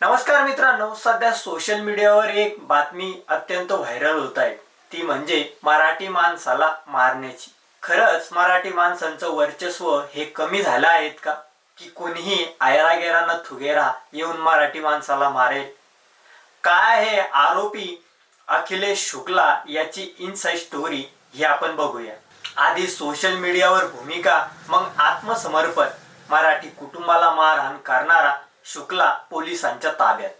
नमस्कार मित्रांनो सध्या सोशल मीडियावर एक बातमी अत्यंत व्हायरल होत आहे. ती म्हणजे मराठी माणसाला मारण्याची. खरंच मराठी माणसांचं वर्चस्व हे कमी झालं आहेत का? की कोणीही आयरा गेरा न थुगेरा येऊन मराठी माणसाला मारेल? काय आहे आरोपी अखिलेश शुक्ला याची इनसाईड स्टोरी ही आपण बघूया. आधी सोशल मीडियावर भूमिका मग आत्मसमर्पण. मराठी कुटुंबाला मारहाण करणारा शुक्ला पोलिसांच्या ताब्यात.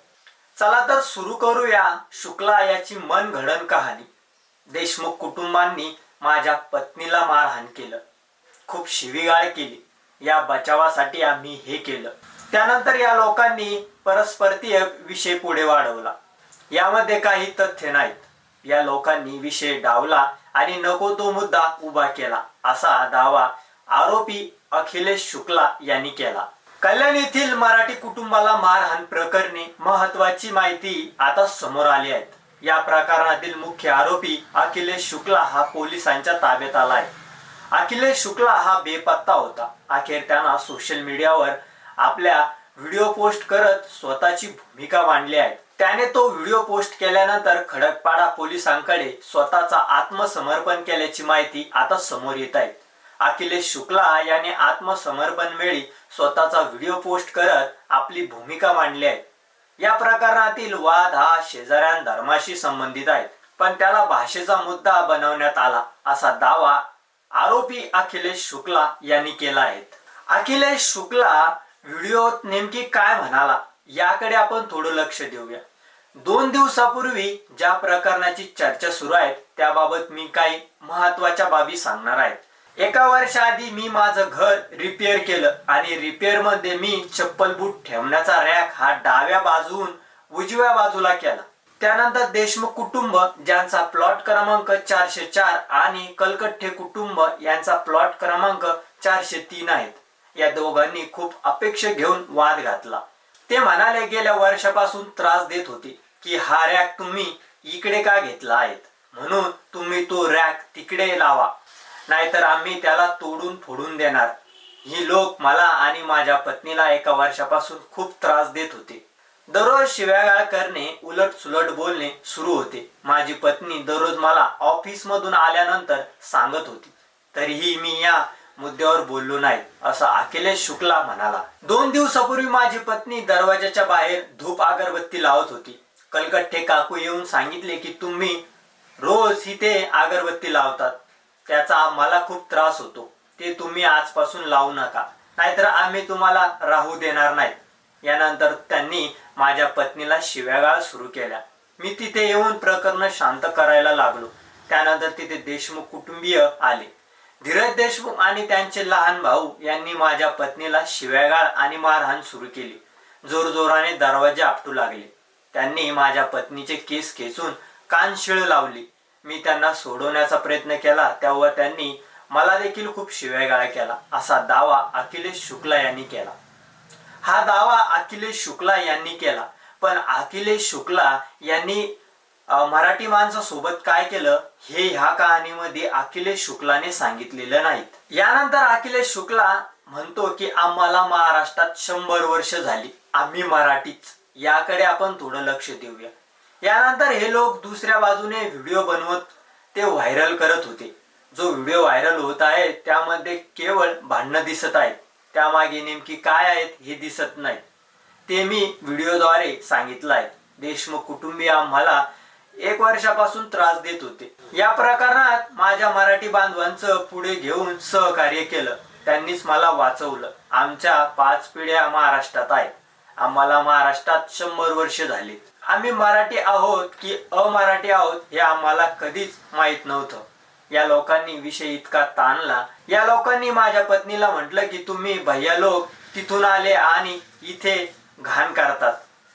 चला तर सुरू करूया शुक्ला याची मन घडण कहाणी. देशमुख कुटुंबांनी माझ्या पत्नीला मारहाण केलं. खूप शिवीगाळ केली. या बचावासाठी आम्ही हे केलं. त्यानंतर या लोकांनी परस्परतीय विषय पुढे वाढवला. यामध्ये काही तथ्य नाहीत. या लोकांनी विषय डावला आणि नको तो मुद्दा उभा केला असा दावा आरोपी अखिलेश शुक्ला यांनी केला. कल्याण येथील मराठी कुटुंबाला मारहाण प्रकरणी महत्वाची माहिती आता समोर आली आहे या प्रकरणातील मुख्य आरोपी अखिलेश शुक्ला हा पोलिसांच्या ताब्यात आला आहे अखिलेश शुक्ला हा बेपत्ता होता. अखेर त्यांना सोशल मीडियावर आपल्या व्हिडिओ पोस्ट करत स्वतःची भूमिका मांडली आहे. त्याने तो व्हिडिओ पोस्ट केल्यानंतर खडकपाडा पोलिसांकडे स्वतःचा आत्मसमर्पण केल्याची माहिती आता समोर येत आहे. अखिलेश शुक्ला याने आत्मसमर्पण वेळी स्वतःचा व्हिडिओ पोस्ट करत आपली भूमिका मांडली आहे. या प्रकरणातील वाद हा शेजाऱ्यां धर्माशी संबंधित आहे पण त्याला भाषेचा मुद्दा बनवण्यात आला असा दावा आरोपी अखिलेश शुक्ला यांनी केला आहे. अखिलेश शुक्ला व्हिडिओत नेमकी काय म्हणाला याकडे आपण थोडं लक्ष देऊया. दोन दिवसापूर्वी ज्या प्रकरणाची चर्चा सुरू आहे त्याबाबत मी काही महत्त्वाच्या बाबी सांगणार आहेत एका वर्षाआधी मी माझं घर रिपेअर केलं आणि रिपेअरमध्ये मी चप्पल बूट ठेवण्याचा रॅक हा डाव्या बाजून उजव्या बाजूला केला. त्यानंतर देशमुख कुटुंब ज्यांचा प्लॉट क्रमांक चारशे चार आणि कलकट्टे कुटुंब यांचा प्लॉट क्रमांक चारशे तीन आहेत. या दोघांनी खूप अपेक्षा घेऊन वाद घातला. ते म्हणाले गेल्या वर्षापासून त्रास देत होते की हा रॅक तुम्ही इकडे का घेतला आहेत? म्हणून तुम्ही तो रॅक तिकडे लावा. नाहीतर आम्ही त्याला तोडून फोडून देणार. ही लोक मला आणि माझ्या पत्नीला एका वर्षापासून खूप त्रास देत होते. दररोज शिव्यागाळ करणे उलट सुलट बोलणे सुरू होते. माझी पत्नी दररोज मला ऑफिस मधून आल्यानंतर सांगत होती. तरीही मी या मुद्द्यावर बोललो नाही असं अखिलेश शुक्ला म्हणाला. दोन दिवसापूर्वी माझी पत्नी दरवाजाच्या बाहेर धूप अगरबत्ती लावत होती. कलकट्टे काकू येऊन सांगितले की तुम्ही रोज इथे अगरबत्ती लावतात. त्याचा आम्हाला खूप त्रास होतो. ते तुम्ही आजपासून लावू नका. नाहीतर आम्ही तुम्हाला राहू देणार नाही. यानंतर त्यांनी माझ्या पत्नीला शिव्यागाळ सुरू केल्या. मी तिथे येऊन प्रकरण शांत करायला लागलो. त्यानंतर तिथे देशमुख कुटुंबीय आले. धीरज देशमुख आणि त्यांचे लहान भाऊ यांनी माझ्या पत्नीला शिव्यागाळ आणि मारहाण सुरू केली. जोरजोराने दरवाजे आपटू लागले. त्यांनी माझ्या पत्नीचे केस खेचून कान शिळ लावली. मी त्यांना सोडवण्याचा प्रयत्न केला तेव्हा त्यांनी मला देखील खूप शिव्यागाळ केला. असा दावा अखिलेश शुक्ला यांनी केला. हा दावा अखिलेश शुक्ला यांनी केला. पण अखिलेश शुक्ला यांनी मराठी माणसासोबत काय केलं हे ह्या कहाणीमध्ये अखिलेश शुक्लाने सांगितलेलं नाहीत. यानंतर अखिलेश शुक्ला म्हणतो की आम्हाला महाराष्ट्रात शंभर वर्ष झाली. आम्ही मराठीच. याकडे आपण थोडं लक्ष देऊया. यानंतर हे लोक दुसऱ्या बाजूने व्हिडिओ बनवत ते व्हायरल करत होते. जो व्हिडिओ व्हायरल होत आहे त्यामध्ये केवळ भांडणं दिसत आहेत. त्यामागे नेमकी काय आहेत हे दिसत नाही. ते मी व्हिडिओद्वारे सांगितलं आहे. देशमुख कुटुंबीय आम्हाला एक वर्षापासून त्रास देत होते. या प्रकरणात माझ्या मराठी बांधवांचं पुढे घेऊन सहकार्य केलं. त्यांनीच मला वाचवलं. आमच्या पाच पिढ्या महाराष्ट्रात आहेत. आम्हाला महाराष्ट्रात शंभर वर्ष झाली. आम्ही मराठी आहोत की अमराठी आहोत हे आम्हाला कधीच माहीत नव्हतं. या लोकांनी विषय इतका ताणला. या लोकांनी माझ्या पत्नीला म्हटलं की तुम्ही भैया लोक तिथून आले आणि इथे घाण करतात.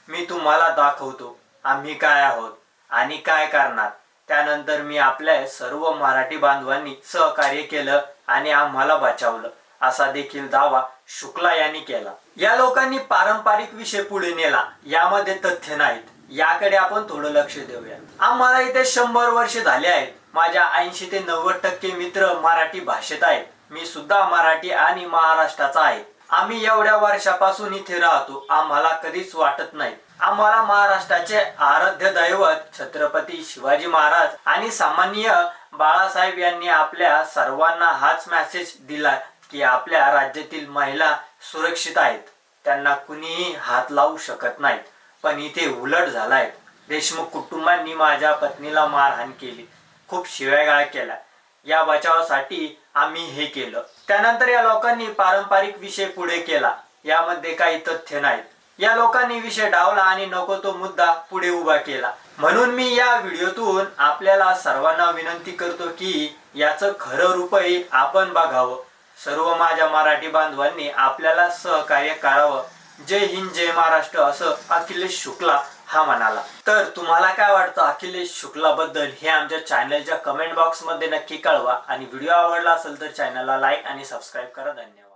मी तुम्हाला दाखवतो. आम्ही काय आहोत आणि काय करणार? त्यानंतर मी आपल्या सर्व मराठी बांधवांनी सहकार्य केलं आणि आम्हाला बचावलं. असा देखील दावा शुक्ला यांनी केला. या लोकांनी पारंपरिक विषय पुढे नेला. यामध्ये तथ्य नाहीत. याकडे आपण थोडं लक्ष देऊया. आम्हाला इथे शंभर वर्ष झाले आहेत. माझ्या ऐंशी ते नव्वद टक्के मित्र मराठी भाषेत आहेत. मी सुद्धा मराठी आणि महाराष्ट्राचा आहे. आम्ही एवढ्या वर्षापासून इथे राहतो. आम्हाला कधीच वाटत नाही. आम्हाला महाराष्ट्राचे आराध्य दैवत छत्रपती शिवाजी महाराज आणि सामान्य बाळासाहेब यांनी आपल्या सर्वांना हाच मेसेज दिला की आपल्या राज्यातील महिला सुरक्षित आहेत. त्यांना कुणीही हात लावू शकत नाहीत. पण इथे उलट झालाय. देशमुख कुटुंबांनी माझ्या पत्नीला मारहाण केली. खूप शिव्यागाळ केला. या बचावासाठी आम्ही हे केलं. त्यानंतर या लोकांनी पारंपरिक विषय पुढे केला. यामध्ये काही तथ्य नाहीत. या लोकांनी विषय डावला आणि नको तो मुद्दा पुढे उभा केला. म्हणून मी या व्हिडिओतून आपल्याला सर्वांना विनंती करतो की याचं खरं रूपही आपण बघावं. सर्व माझ्या मराठी बांधवांनी आपल्याला सहकार्य करावं. जय हिंद जय महाराष्ट्र असं अखिलेश शुक्ला हा म्हणाला. तर तुम्हाला काय वाटतं अखिलेश शुक्ला बद्दल हे आमच्या चॅनलच्या कमेंट बॉक्समध्ये नक्की कळवा. आणि व्हिडिओ आवडला असेल तर चॅनलला लाईक आणि सबस्क्राईब करा. धन्यवाद.